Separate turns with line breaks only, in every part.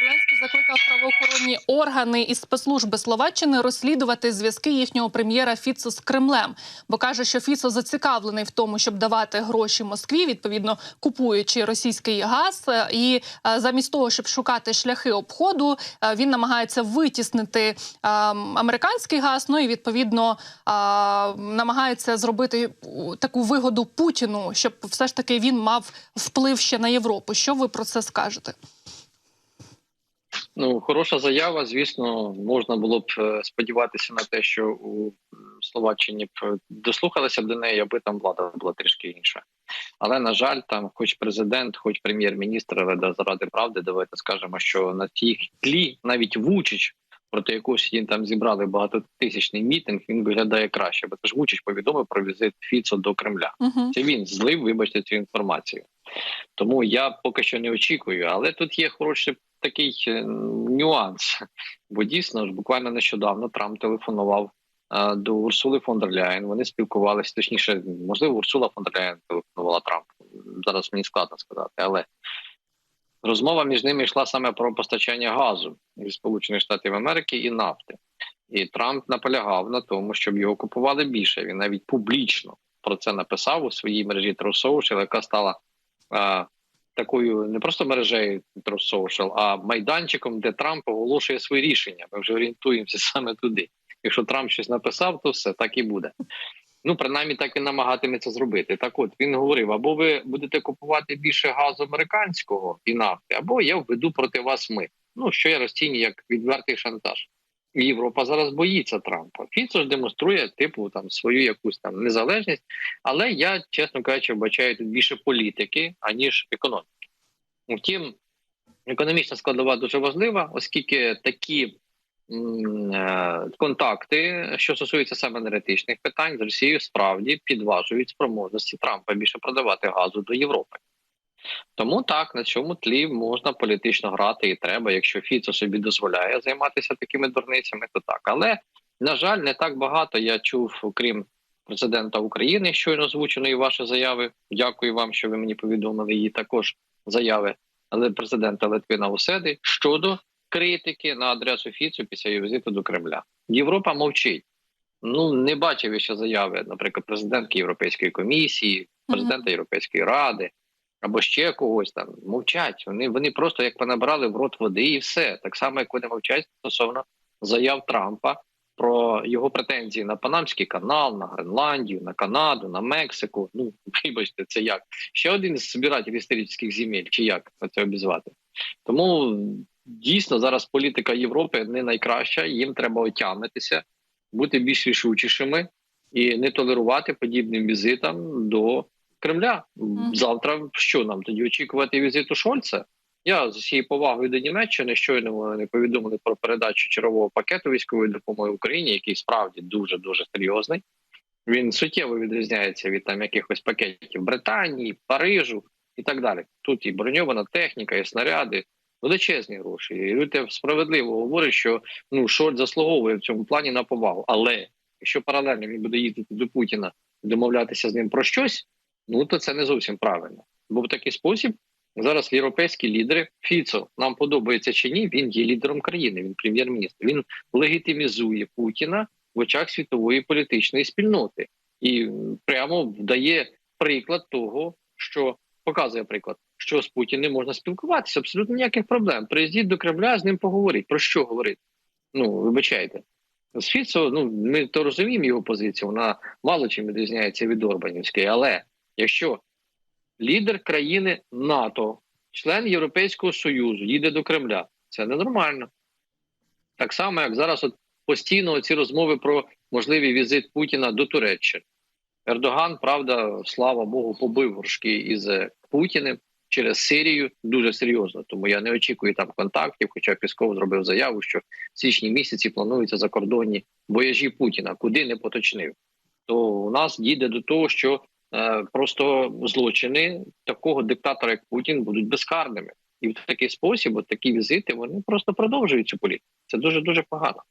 Зеленський закликав правоохоронні органи і спецслужби Словаччини розслідувати зв'язки їхнього прем'єра Фіцо з Кремлем, бо каже, що Фіцо зацікавлений в тому, щоб давати гроші Москві, відповідно купуючи російський газ. Е, І е, замість того, щоб шукати шляхи обходу, е, він намагається витіснити американський газ. Ну і відповідно намагається зробити таку вигоду Путіну, щоб все ж таки він мав вплив ще на Європу. Що ви про це скажете?
Ну, хороша заява. Звісно, можна було б е, сподіватися на те, що у Словаччині б е, дослухалися б до неї, аби там влада була трішки інша. Але на жаль, там, хоч президент, хоч прем'єр-міністр, але да, заради правди, давайте скажемо, що на тій тлі навіть Вучич, проти якого сьогодні там зібрали багатотисячний мітинг, він виглядає краще. Бо теж Вучич повідомив про візит Фіцо до Кремля.
Угу.
Це він злив, вибачте, цю інформацію. Тому я поки що не очікую, але тут є хороший такий е, нюанс. Бо дійсно ж буквально нещодавно Трамп телефонував е, до Урсули фон дер Ляєн. Вони спілкувалися, точніше, можливо, Урсула фон дер Ляєн телефонувала Трампу. Зараз мені складно сказати, але розмова між ними йшла саме про постачання газу зі Сполучених Штатів Америки і нафти. І Трамп наполягав на тому, щоб його купували більше. Він навіть публічно про це написав у своїй мережі True яка стала а, такою не просто мережею Social, а майданчиком, де Трамп оголошує свої рішення. Ми вже орієнтуємося саме туди. Якщо Трамп щось написав, то все так і буде. Ну, принаймні, так він намагатиметься зробити. Так, от він говорив: або ви будете купувати більше газу американського і нафти, або я введу проти вас ми. Ну що я розцінюю як відвертий шантаж. Європа зараз боїться Трампа. Фіцо ж демонструє типу там свою якусь там незалежність, але я, чесно кажучи, вбачаю тут більше політики аніж економіки. Втім, економічна складова дуже важлива, оскільки такі е, контакти, що стосуються саме енергетичних питань, з Росією справді підважують спроможності Трампа більше продавати газу до Європи. Тому так на цьому тлі можна політично грати і треба. Якщо Фіцо собі дозволяє займатися такими дурницями, то так. Але на жаль, не так багато я чув, окрім президента України, щойно озвученої ваші заяви. Дякую вам, що ви мені повідомили її також заяви, але президента Литвина Уседи щодо критики на адресу Фіцу після її візиту до Кремля. Європа мовчить. Ну не бачив я ще заяви, наприклад, президентки Європейської комісії, президента Європейської ради або ще когось там мовчать. Вони вони просто як понабрали в рот води, і все так само, як вони мовчать стосовно заяв Трампа про його претензії на Панамський канал, на Гренландію, на Канаду, на Мексику. Ну вибачте, це як ще один із збирателів історичних земель, чи як це обізвати? Тому дійсно зараз політика Європи не найкраща. Їм треба отямитися, бути більш рішучішими і не толерувати подібним візитам до Кремля. Завтра що нам тоді очікувати візиту Шольца? Я з усією повагою до Німеччини щойно вони повідомили про передачу чергового пакету військової допомоги Україні, який справді дуже дуже серйозний. Він суттєво відрізняється від там якихось пакетів Британії, Парижу і так далі. Тут і броньована техніка, і снаряди, величезні гроші. І люди справедливо говорять, що ну Шольц заслуговує в цьому плані на повагу. Але якщо паралельно він буде їздити до Путіна і домовлятися з ним про щось, ну то це не зовсім правильно. Бо в такий спосіб зараз європейські лідери Фіцо нам подобається чи ні, він є лідером країни, він прем'єр-міністр. Він легітимізує Путіна в очах світової політичної спільноти і прямо вдає приклад того, що показує приклад, що з Путіним можна спілкуватися. Абсолютно ніяких проблем. Приїздіть до Кремля, з ним поговоріть. Про що говорити? Ну вибачайте. З Фіцо, ну ми то розуміємо його позицію. Вона мало чим відрізняється від Орбанівської, але якщо лідер країни НАТО, член Європейського Союзу, їде до Кремля, це ненормально. Так само, як зараз от постійно ці розмови про можливий візит Путіна до Туреччини. Ердоган, правда, слава Богу, побив горшки із Путіним через Сирію дуже серйозно. Тому я не очікую там контактів. Хоча Пісков зробив заяву, що в січні місяці плануються закордонні вояжі Путіна, куди не поточнив. То у нас дійде до того, що просто злочини такого диктатора, як Путін, будуть безкарними. І в такий спосіб, от такі візити, вони просто продовжують цю політику. Це дуже дуже погано.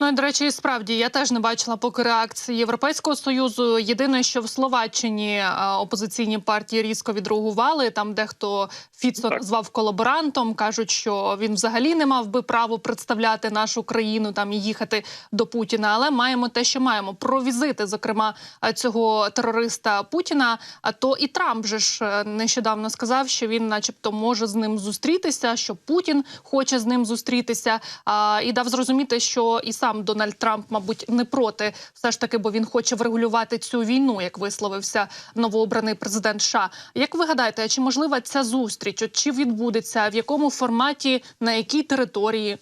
Ну і до речі, і справді я теж не бачила поки реакції Європейського союзу. Єдине, що в Словаччині опозиційні партії різко відреагували. Там дехто Фіцо
Так.
назвав колаборантом, кажуть, що він взагалі не мав би право представляти нашу країну там і їхати до Путіна. Але маємо те, що маємо про візити, зокрема цього терориста Путіна. А то і Трамп же ж е, нещодавно сказав, що він, начебто, може з ним зустрітися, що Путін хоче з ним зустрітися. І дав зрозуміти, що і сам Дональд Трамп, мабуть, не проти, все ж таки, бо він хоче врегулювати цю війну, як висловився новообраний президент США. Як ви гадаєте, чи можлива ця зустріч? От чи відбудеться, в якому форматі, на якій території?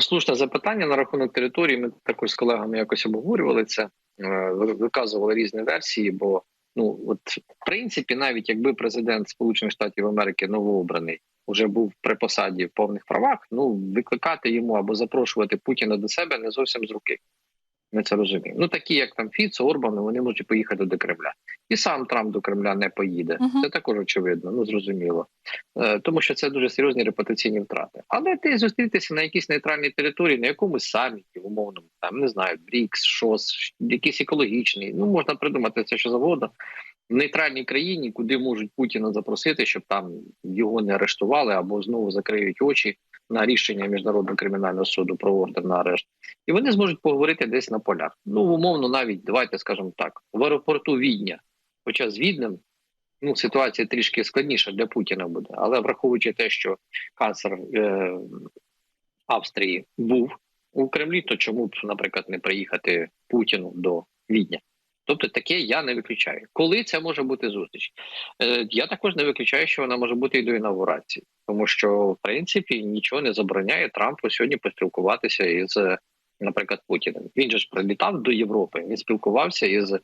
Слушне запитання на рахунок території. Ми також з колегами якось обговорювали це, е, виказували різні версії. Бо ну от в принципі, навіть якби президент Сполучених Штатів Америки новообраний вже був при посаді в повних правах, ну викликати йому або запрошувати Путіна до себе не зовсім з руки. Ми це розуміємо. Ну такі, як там Фіц, Орбан, вони можуть поїхати до Кремля, і сам Трамп до Кремля не поїде.
Мгм.
Це також очевидно, ну зрозуміло, Е, тому що це дуже серйозні репутаційні втрати. Але ти зустрітися на якійсь нейтральній території, на якомусь саміті, умовному, там не знаю, Брікс, ШОС, якийсь екологічний. Ну можна придумати все, що завгодно. В нейтральній країні, куди можуть Путіна запросити, щоб там його не арештували або знову закриють очі на рішення міжнародного кримінального суду про ордер на арешт, і вони зможуть поговорити десь на полях. Ну умовно, навіть давайте скажемо так, в аеропорту Відня, хоча з Віднем ну ситуація трішки складніша для Путіна буде, але враховуючи те, що канцлер е, Австрії був у Кремлі, то чому б, наприклад, не приїхати Путіну до Відня? Тобто таке я не виключаю. Коли це може бути зустріч? Е, я також не виключаю, що вона може бути і до інаугурації, тому що в принципі нічого не забороняє Трампу сьогодні поспілкуватися із, наприклад, Путіним. Він же ж прилітав до Європи. Він спілкувався із е,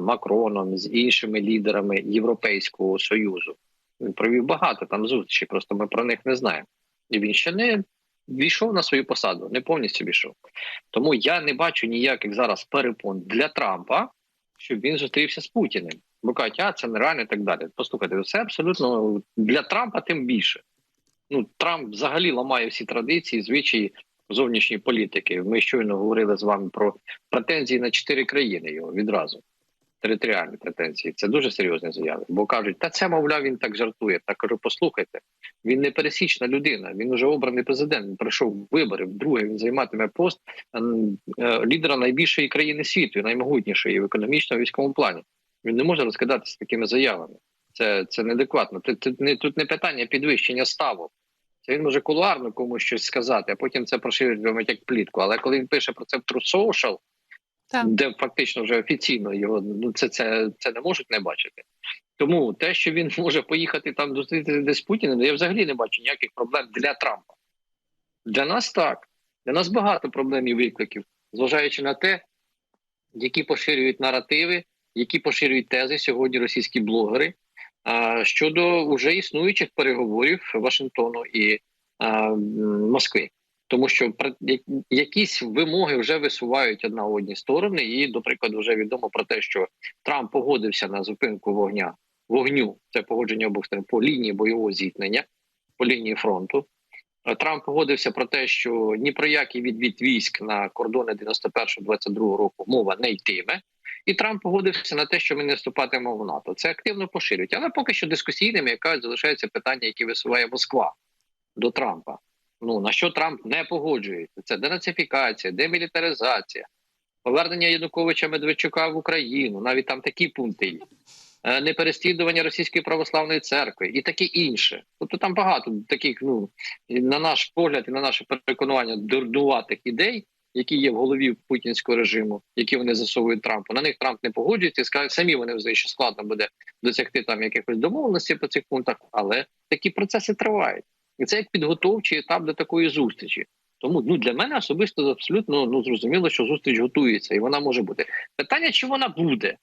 Макроном, з іншими лідерами Європейського союзу. Він провів багато там зустрічей, просто ми про них не знаємо. І він ще не війшов на свою посаду, не повністю війшов. Тому я не бачу ніяких зараз перепон для Трампа, щоб він зустрівся з Путіним. Бо кажуть, а це нереально і так далі. Послухайте, це абсолютно для Трампа тим більше. Ну Трамп взагалі ламає всі традиції, звичаї зовнішньої політики. Ми щойно говорили з вами про претензії на чотири країни його відразу. Територіальні претензії це дуже серйозні заяви. Бо кажуть, та це мовляв, він так жартує. Так кажу, послухайте, він не пересічна людина. Він уже обраний президент. Він пройшов вибори. Вдруге він займатиме пост ем, е, лідера найбільшої країни світу, наймогутнішої в економічному військовому плані. Він не може розкидатися такими заявами. Це це неадекватно. Тут, не тут не питання підвищення ставок. Це він може кулуарно комусь щось сказати, а потім це поширюють як плітку. Але коли він пише про це в Social,
Так.
де фактично вже офіційно його ну це, це, це не можуть не бачити. Тому те, що він може поїхати там зустрітися десь з Путіним, я взагалі не бачу ніяких проблем для Трампа. Для нас так. Для нас багато проблем і викликів, зважаючи на те, які поширюють наративи, які поширюють тези сьогодні російські блогери щодо вже існуючих переговорів Вашингтону і Москви. Тому що якісь вимоги вже висувають одна одні сторони, і, до прикладу, вже відомо про те, що Трамп погодився на зупинку вогня вогню. Це погодження обох сторон по лінії бойового зіткнення, по лінії фронту. Е, Трамп погодився про те, що ні про який відвід військ на кордони 91-22 року мова не йтиме. І Трамп погодився на те, що ми не вступатимемо в НАТО. Це активно поширюють, але поки що дискусійними, яка залишаються питання, які висуває Москва до Трампа. Ну на що Трамп не погоджується? Це денацифікація, демілітаризація, повернення Януковича Медведчука в Україну. Навіть там такі пункти є. Е, Непереслідування російської православної церкви і таке інше. Тобто там багато таких, ну на наш погляд, і на наше переконання дурнуватих ідей, які є в голові путінського режиму, які вони засовують Трампу. На них Трамп не погоджується скаже, самі вони визнають, що складно буде досягти там якихось домовленостей по цих пунктах, але такі процеси тривають. І це як підготовчий етап до такої зустрічі. Тому ну для мене особисто абсолютно ну зрозуміло, що зустріч готується, і вона може бути. Питання, чи вона буде?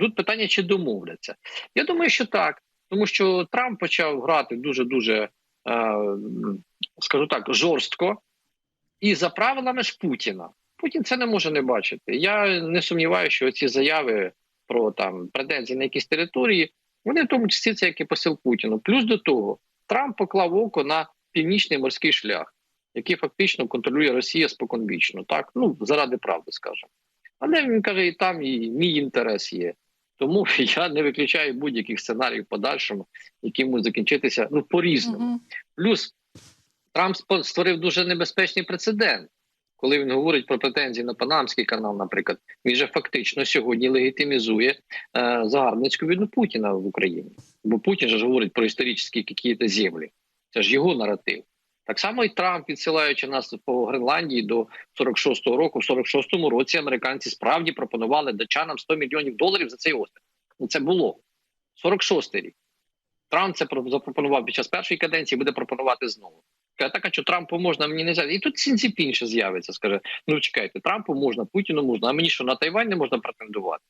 Тут питання, чи домовляться. Я думаю, що так, тому що Трамп почав грати дуже дуже, скажу так, жорстко і за правилами ж Путіна. Путін це не може не бачити. Я не сумніваюся, що ці заяви про там претензії на якісь території, вони в тому числі це як і посил Путіну. Плюс до того, Трамп поклав око на північний морський шлях, який фактично контролює Росія споконвічно. Так, ну заради правди скажемо. Але він каже, і там і мій інтерес є. Тому я не виключаю будь-яких сценаріїв в подальшому, які можуть закінчитися ну по-різному.
Мгм.
Плюс Трамп створив дуже небезпечний прецедент, коли він говорить про претензії на Панамський канал, наприклад, він же фактично сьогодні легітимізує е, загарбницьку війну Путіна в Україні. Бо Путін же ж говорить про історичні якісь землі. Це ж його наратив. Так само і Трамп, відсилаючи нас по Гренландії до 46-го року, в 46-му році американці справді пропонували датчанам 100 мільйонів доларів за цей острів. Ну це було 46-й рік. Трамп це запропонував під час першої каденції, буде пропонувати знову. Каже, так, а що Трампу можна, а мені не можна. І тут Сінціпін ще з'явиться. Скаже: ну чекайте, Трампу можна, Путіну можна, а мені що на Тайвань не можна претендувати.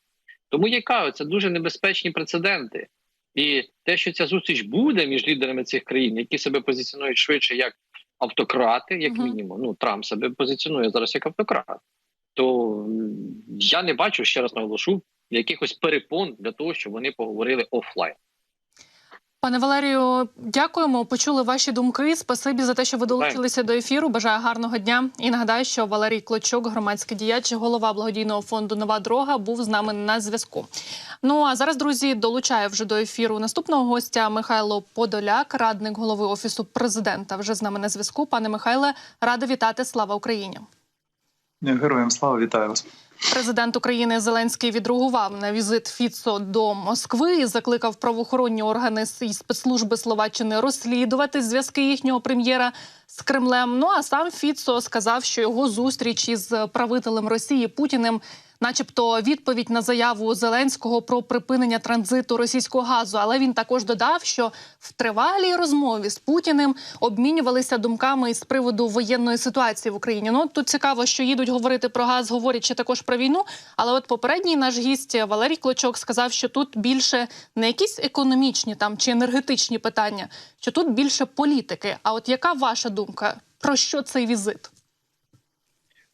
Тому я кажу, це дуже небезпечні прецеденти. І те, що ця зустріч буде між лідерами цих країн, які себе позиціонують швидше як автократи, як
Мгм.
мінімум. Ну Трамп себе позиціонує зараз як автократ. То я не бачу ще раз наголошу якихось перепон для того, щоб вони поговорили офлайн.
Пане Валерію, дякуємо. Почули ваші думки. Спасибі за те, що ви долучилися до ефіру. Бажаю гарного дня. І нагадаю, що Валерій Клочок, громадський діяч, голова благодійного фонду Нова дорога, був з нами на зв'язку. Ну а зараз, друзі, долучаю вже до ефіру наступного гостя Михайло Подоляк, радник голови офісу президента. Вже з нами на зв'язку. Пане Михайле, рада вітати. Слава Україні.
Героям слава вітаю вас.
Президент України Зеленський відреагував на візит Фіцо до Москви і закликав правоохоронні органи і спецслужби Словаччини розслідувати зв'язки їхнього прем'єра з Кремлем. Ну а сам Фіцо сказав, що його зустріч із правителем Росії Путіним, начебто, відповідь на заяву Зеленського про припинення транзиту російського газу. Але він також додав, що в тривалій розмові з Путіним обмінювалися думками із приводу воєнної ситуації в Україні. Ну тут цікаво, що їдуть говорити про газ, говорять ще також про війну. Але от попередній наш гість Валерій Клочок сказав, що тут більше не якісь економічні там чи енергетичні питання, що тут більше політики. А от яка ваша думка? Про що цей візит?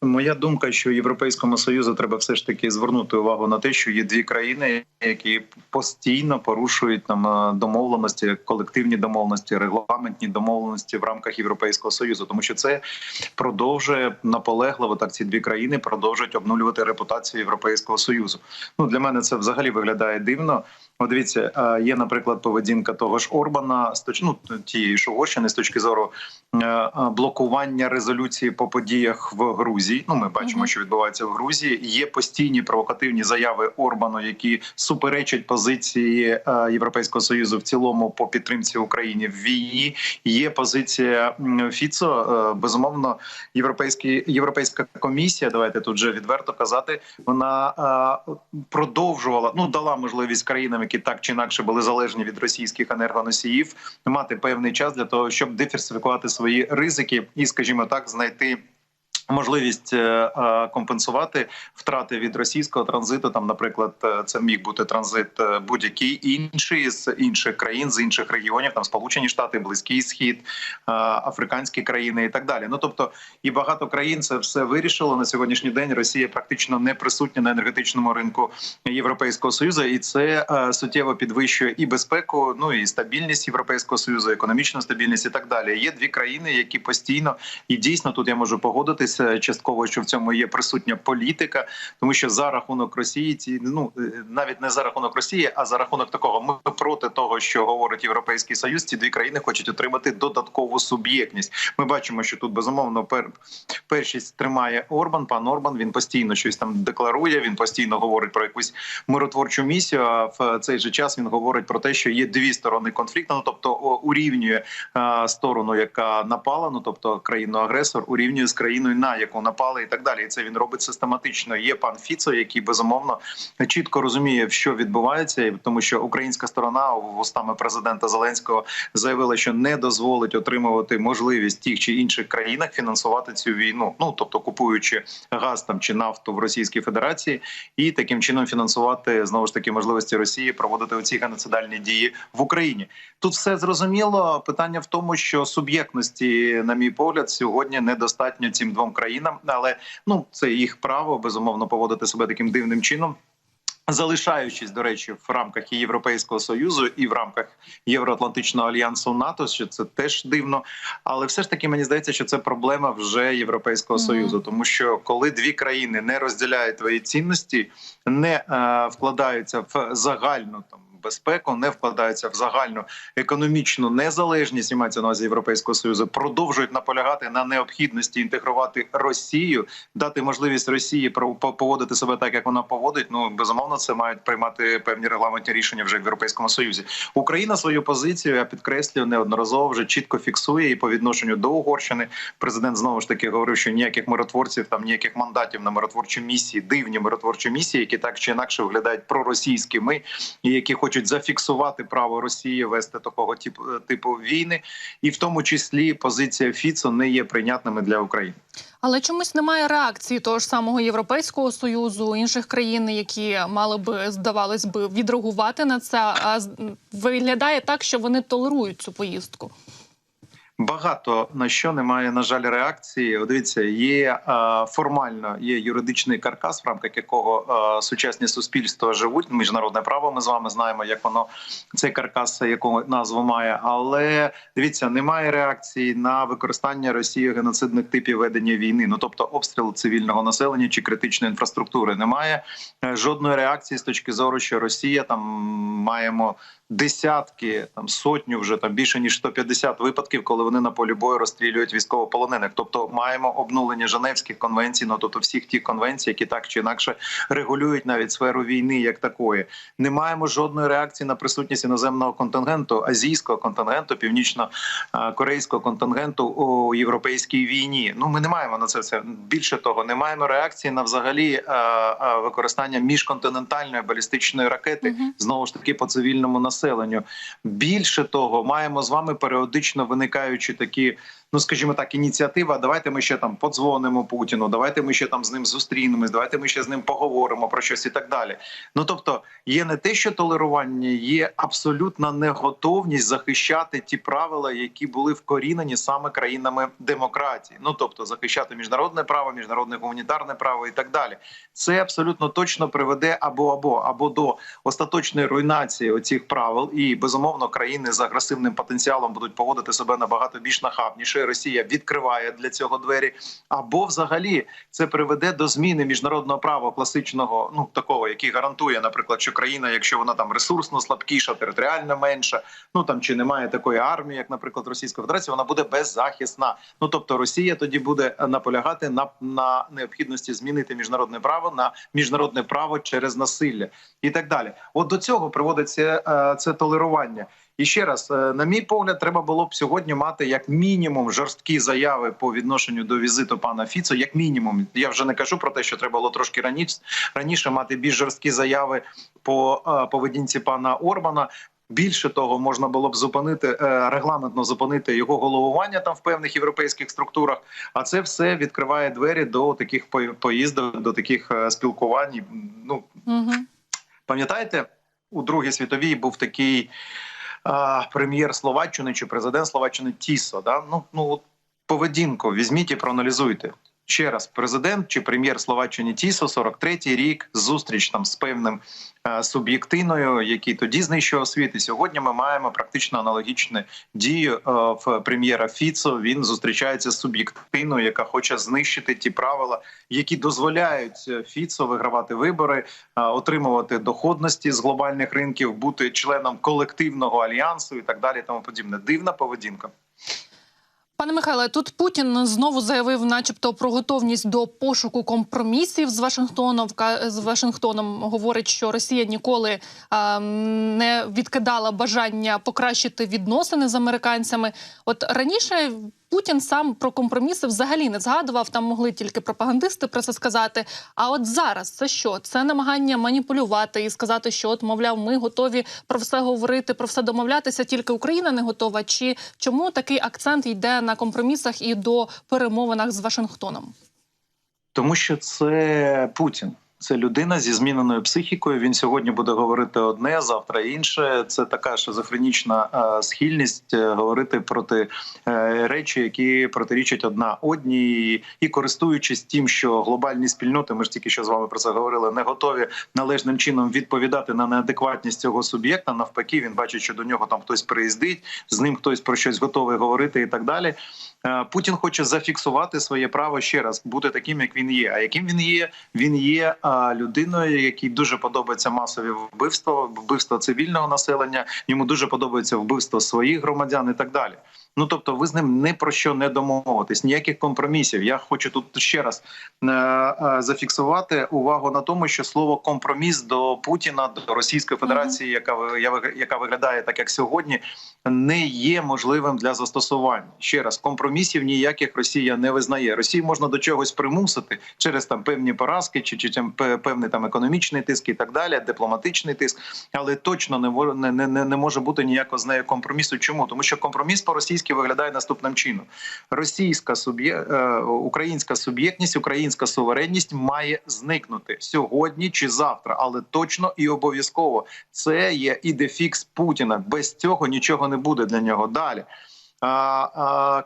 Моя думка, що Європейському союзу треба все ж таки звернути увагу на те, що є дві країни, які постійно порушують там е, домовленості, колективні домовленості, регламентні домовленості в рамках Європейського союзу, тому що це продовжує наполегливо так. Ці дві країни продовжують обнулювати репутацію Європейського союзу. Ну для мене це взагалі виглядає дивно. Дивіться, е, є, наприклад, поведінка того ж Орбана з точ... ну, тієї ж Угорщини з точки зору е, е, блокування резолюції по подіях в Грузії. Ну, ми бачимо, що відбувається в Грузії. Є постійні провокативні заяви Орбану, які суперечать позиції Європейського союзу в цілому по підтримці України в війні. Є позиція Фіцо. Безумовно, європейські європейська комісія. Давайте тут вже відверто казати. Вона продовжувала ну дала можливість країнам, які так чи інакше були залежні від російських енергоносіїв, мати певний час для того, щоб диверсифікувати свої ризики і, скажімо так, знайти. Можливість е, е, компенсувати втрати від російського транзиту. Там, наприклад, е, це міг бути транзит будь-який інший з інших країн, з інших регіонів, там Сполучені Штати, Близький Схід, африканські країни і так далі. Ну тобто, і багато країн це все вирішило на сьогоднішній день. Росія практично не присутня на енергетичному ринку Європейського союзу, і це суттєво підвищує і безпеку, ну і стабільність Європейського союзу, економічну стабільність і так далі. Є дві країни, які постійно і дійсно тут я можу погодитися частково, що в цьому є присутня політика, тому що за рахунок Росії ці ну е, навіть не за рахунок Росії, а за рахунок такого ми проти того, що говорить Європейський Союз. Ці дві країни хочуть отримати додаткову суб'єктність. Ми бачимо, що тут безумовно пер, першість тримає Орбан. Пан Орбан він постійно щось там декларує. Він постійно говорить про якусь миротворчу місію. А в цей же час він говорить про те, що є дві сторони конфлікту. Ну тобто урівнює е, сторону, яка напала, ну тобто країну агресор, урівнює з країною, на яку напали, і так далі. І це він робить систематично. Є пан Фіцо, який безумовно чітко розуміє, що відбувається, тому що українська сторона вустами президента Зеленського заявила, що не дозволить отримувати можливість тих чи інших країнах фінансувати цю війну. Ну тобто купуючи газ там чи нафту в Російській Федерації, і таким чином фінансувати знову ж таки можливості Росії проводити оці геноцидальні дії в Україні. Тут все зрозуміло. Питання в тому, що суб'єктності, на мій погляд, сьогодні недостатньо цим двом країнам, але ну це їх право безумовно поводити себе таким дивним чином. Залишаючись, до речі, в рамках і Європейського союзу і в рамках Євроатлантичного альянсу НАТО, що це теж дивно. Але все ж таки мені здається, що це проблема вже Європейського
Мгм.
союзу, тому що коли дві країни не розділяють твої цінності, не е, вкладаються в загальну там. Безпеку не вкладаються в загальну економічну незалежність і мається на увазі Європейського союзу, продовжують наполягати на необхідності інтегрувати Росію, дати можливість Росії поводити себе так, як вона поводить. Ну безумовно, це мають приймати певні регламентні рішення вже в Європейському Союзі. Україна свою позицію я підкреслюю неодноразово вже чітко фіксує і по відношенню до Угорщини. Президент знову ж таки говорив, що ніяких миротворців, там ніяких мандатів на миротворчі місії, дивні миротворчі місії, які так чи інакше виглядають проросійськими, і які хочуть зафіксувати право Росії вести такого типу типу війни, і в тому числі позиція Фіцо не є прийнятними для України.
Але чомусь немає реакції того ж самого Європейського союзу, інших країн, які мали би здавалось би відреагувати на це. А виглядає так, що вони толерують цю поїздку.
Багато на що немає, на жаль, реакції. От Дивіться, є е, формально є юридичний каркас, в рамках якого е, сучасні суспільства живуть. Міжнародне право. Ми з вами знаємо, як воно цей каркас, яку назву має. Але дивіться, немає реакції на використання Росією геноцидних типів ведення війни. Ну тобто обстріл цивільного населення чи критичної інфраструктури. Немає е, жодної реакції з точки зору, що Росія там маємо десятки, там сотню вже там більше ніж 150 випадків, коли вони на полі бою розстрілюють військовополонених. Тобто маємо обнулення Женевських конвенцій, ну тобто всіх тих конвенцій, які так чи інакше регулюють навіть сферу війни, як такої. Не маємо жодної реакції на присутність іноземного контингенту, азійського контингенту, північно-корейського контингенту у європейській війні. Ну ми не маємо на це все. Більше того, не маємо реакції на взагалі е, е, використання міжконтинентальної балістичної ракети знову ж таки по цивільному населенню. Більше того, маємо з вами періодично виникаючі такі. Ну, скажімо так, ініціатива. Давайте ми ще там подзвонимо Путіну. Давайте ми ще там з ним зустрінемось. Давайте ми ще з ним поговоримо про щось і так далі. Ну тобто, є не те, що толерування, є абсолютна неготовність захищати ті правила, які були вкорінені саме країнами демократії. Ну тобто, захищати міжнародне право, міжнародне гуманітарне право і так далі. Це абсолютно точно приведе або або або до остаточної руйнації оцих правил, і безумовно країни з агресивним потенціалом будуть поводити себе набагато більш нахабніше. Росія відкриває для цього двері, або взагалі це приведе до зміни міжнародного права класичного, ну такого, який гарантує, наприклад, що країна, якщо вона там ресурсно слабкіша, територіально менша, ну там чи немає такої армії, як, наприклад, Російська Федерація, вона буде беззахисна. Ну тобто Росія тоді буде наполягати на, на необхідності змінити міжнародне право на міжнародне право через насилля і так далі. От до цього приводиться е, це толерування. І ще раз, е, на мій погляд, треба було б сьогодні мати як мінімум жорсткі заяви по відношенню до візиту пана Фіцо. Як мінімум, я вже не кажу про те, що треба було трошки раніше раніше мати більш жорсткі заяви по е, поведінці пана Орбана. Більше того, можна було б зупинити е, регламентно зупинити його головування там в певних європейських структурах. А це все відкриває двері до таких по- поїздок, до таких спілкувань. Ну
Угу.
Пам'ятаєте, у Другій світовій був такий прем'єр Словаччини чи президент Словаччини Тісо. Да? Ну, ну поведінку візьміть і проаналізуйте. Ще раз, президент чи прем'єр Словаччини Тісо, 43-й рік, зустріч там з певним е, суб'єктиною, який тоді знищував світ. І сьогодні ми маємо практично аналогічну дію е, в прем'єра Фіцо. Він зустрічається з суб'єктиною, яка хоче знищити ті правила, які дозволяють е, Фіцо вигравати вибори, отримувати доходності з глобальних ринків, бути членом колективного альянсу і так далі. Тому подібне. Дивна поведінка.
Пане Михайле, тут Путін знову заявив, начебто, про готовність до пошуку компромісів з Вашингтоном. З Вашингтоном говорить, що Росія ніколи а, не відкидала бажання покращити відносини з американцями. От раніше Путін сам про компроміси взагалі не згадував. Там могли тільки пропагандисти про це сказати. А от зараз це що? Це намагання маніпулювати і сказати, що от, мовляв, ми готові про все говорити, про все домовлятися. Тільки Україна не готова. Чи чому такий акцент йде на компромісах і до перемовинах з Вашингтоном?
Тому що це Путін. Це людина зі зміненою психікою. Він сьогодні буде говорити одне, завтра інше. Це така шизофренічна е, схильність е, говорити проти е, речі, які протирічать одна одній, і користуючись тим, що глобальні спільноти, ми ж тільки що з вами про це говорили, не готові належним чином відповідати на неадекватність цього суб'єкта. Навпаки, він бачить, що до нього там хтось приїздить, з ним хтось про щось готовий говорити і так далі. Е, Путін хоче зафіксувати своє право ще раз бути таким, як він є. А яким він є? Він є людиною, якій дуже подобається масові вбивства, вбивства цивільного населення. Йому дуже подобається вбивство своїх громадян і так далі. Ну тобто, ви з ним не про що не домовитесь, ніяких компромісів. Я хочу тут ще раз е, е, зафіксувати увагу на тому, що слово компроміс до Путіна, до Російської Федерації, яка яка виглядає так, як сьогодні, не є можливим для застосування. Ще раз компромісів ніяких Росія не визнає. Росію можна до чогось примусити через там певні поразки, чи, чи там певний там економічний тиск і так далі, дипломатичний тиск, але точно не не, не, не, може бути ніякого з нею компромісу. Чому тому, що компроміс по російськи виглядає наступним чином: російська суб'є... е, українська суб'єктність, українська суверенність має зникнути сьогодні чи завтра, але точно і обов'язково це є ідефікс Путіна. Без цього нічого не буде для нього далі.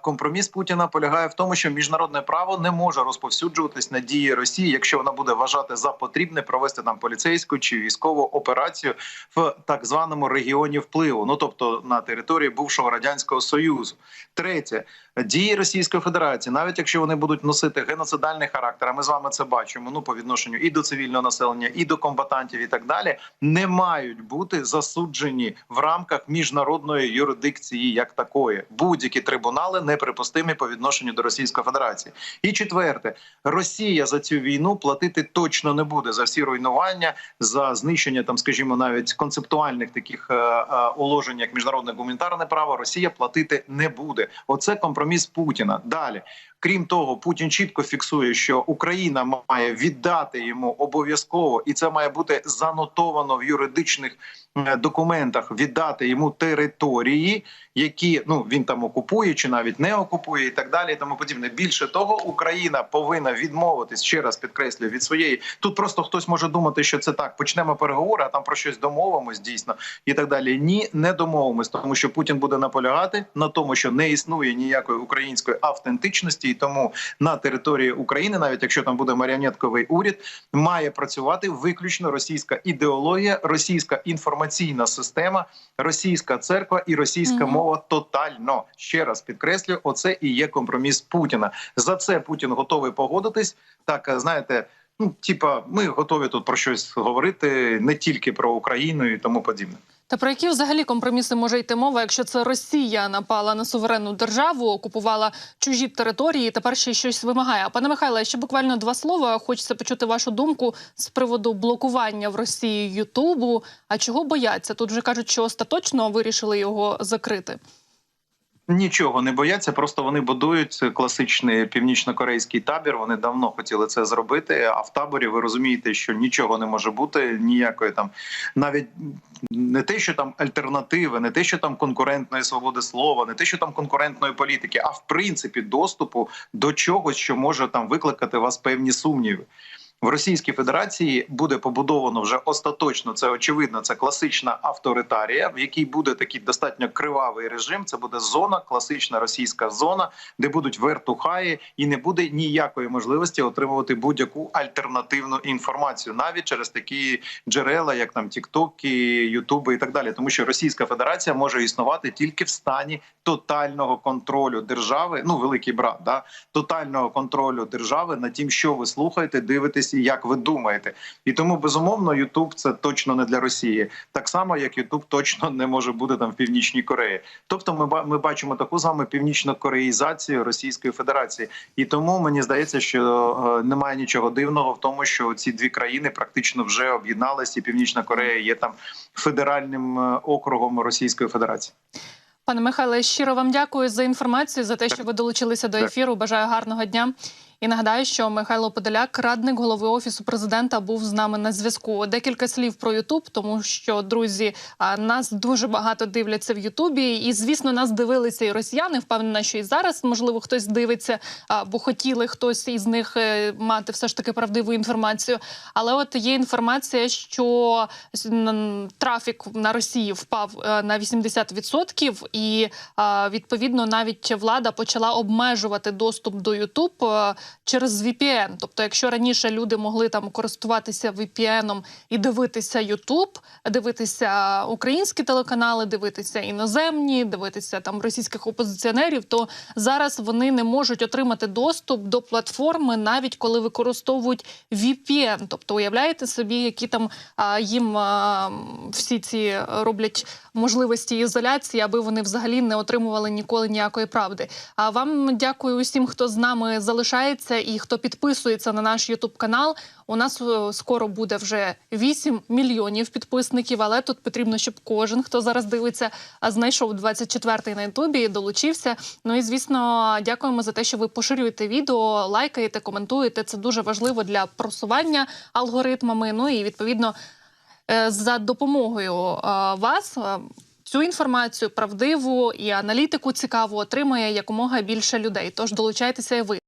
Компроміс Путіна полягає в тому, що міжнародне право не може розповсюджуватись на дії Росії, якщо вона буде вважати за потрібне провести там поліцейську чи військову операцію в так званому регіоні впливу, ну тобто на території бувшого радянського союзу. Третє дії Російської Федерації, навіть якщо вони будуть носити геноцидальний характер, а ми з вами це бачимо. Ну по відношенню і до цивільного населення, і до комбатантів, і так далі, не мають бути засуджені в рамках міжнародної юрисдикції як такої. Будь-які трибунали неприпустимі по відношенню до Російської Федерації. І четверте, Росія за цю війну платити точно не буде за всі руйнування, за знищення там, скажімо, навіть концептуальних таких е, е, уложень, як міжнародне гуманітарне право. Росія платити не буде. Оце компроміс Путіна. Далі. Крім того, Путін чітко фіксує, що Україна має віддати йому обов'язково, і це має бути занотовано в юридичних е, документах. Віддати йому території, які ну він там окупує чи навіть не окупує, і так далі. І тому подібне. Більше того, Україна повинна відмовитись ще раз підкреслюю від своєї. Тут просто хтось може думати, що це так. Почнемо переговори, а там про щось домовимось дійсно і так далі. Ні, не домовимось, тому що Путін буде наполягати на тому, що не існує ніякої української автентичності, і тому на території України, навіть якщо там буде маріонетковий уряд, має працювати виключно російська ідеологія, російська інформаційна система, російська церква і російська
Мгм.
мова тотально. Ще раз підкреслю, оце і є компроміс Путіна. За це Путін готовий погодитись. Так е, знаєте. Ну, типа, ми готові тут про щось говорити не тільки про Україну і тому подібне.
Та про які взагалі компроміси може йти мова, якщо це Росія напала на суверенну державу, окупувала чужі території, і тепер ще щось вимагає. Пане Михайле, ще буквально два слова. Хочеться почути вашу думку з приводу блокування в Росії Ютубу. А чого бояться? Тут вже кажуть, що остаточно вирішили його закрити.
Нічого не бояться, просто вони будують класичний північно-корейський табір. Вони давно хотіли це зробити. А в таборі ви розумієте, що нічого не може бути, ніякої там навіть не те, що там альтернативи, не те, що там конкурентної свободи слова, не те, що там конкурентної політики, а в принципі доступу до чогось, що може там викликати вас певні сумніви. В Російській Федерації буде побудовано вже остаточно. Це очевидно. Це класична авторитарія, в якій буде такий достатньо кривавий режим. Це буде зона, класична російська зона, де будуть вертухаї, і не буде ніякої можливості отримувати будь-яку альтернативну інформацію, навіть через такі джерела, як там Тіктоки, Ютуби і так далі. Тому що Російська Федерація може існувати тільки в стані тотального контролю держави. Ну, великий брат, да тотального контролю держави над тим, що ви слухаєте, дивитесь і як ви думаєте. І тому безумовно Ютуб це точно не для Росії, так само як Ютуб точно не може бути там в північній Кореї. Тобто, ми ми бачимо таку вами північно-кореїзацію Російської Федерації, і тому мені здається, що е, немає нічого дивного в тому, що ці дві країни практично вже об'єдналися, і Північна Корея є там федеральним е, округом Російської Федерації.
Пане Михайле, щиро вам дякую за інформацію, за те, що ви долучилися до ефіру. Бажаю гарного дня. І нагадаю, що Михайло Подоляк, радник голови офісу президента, був з нами на зв'язку. Декілька слів про Ютуб, тому що друзі нас дуже багато дивляться в Ютубі, і звісно, нас дивилися і росіяни. Впевнена, що і зараз можливо хтось дивиться, бо хотіли хтось із них е, мати все ж таки правдиву інформацію. Але от є інформація, що трафік на Росії впав е, на 80%, і відповідно навіть влада почала обмежувати доступ до YouTube е, через VPN. Тобто, якщо раніше люди могли там користуватися VPN і дивитися YouTube, дивитися українські телеканали, дивитися іноземні, дивитися там російських опозиціонерів, то зараз вони не можуть отримати доступ до платформи, навіть коли використовують VPN. Тобто, уявляєте собі, які там а, їм а, всі ці роблять можливості ізоляції, аби вони взагалі не отримували ніколи ніякої правди. А вам дякую усім, хто з нами залишається і хто підписується на наш Ютуб канал. У нас е, скоро буде вже 8 мільйонів підписників, але тут потрібно, щоб кожен, хто зараз дивиться, знайшов 24-й на Ютубі долучився. Ну і звісно, дякуємо за те, що ви поширюєте відео, лайкаєте, коментуєте. Це дуже важливо для просування алгоритмами. Ну і відповідно е, за допомогою е, вас. Цю інформацію правдиву і аналітику цікаву отримає якомога більше людей. Тож долучайтеся і ви.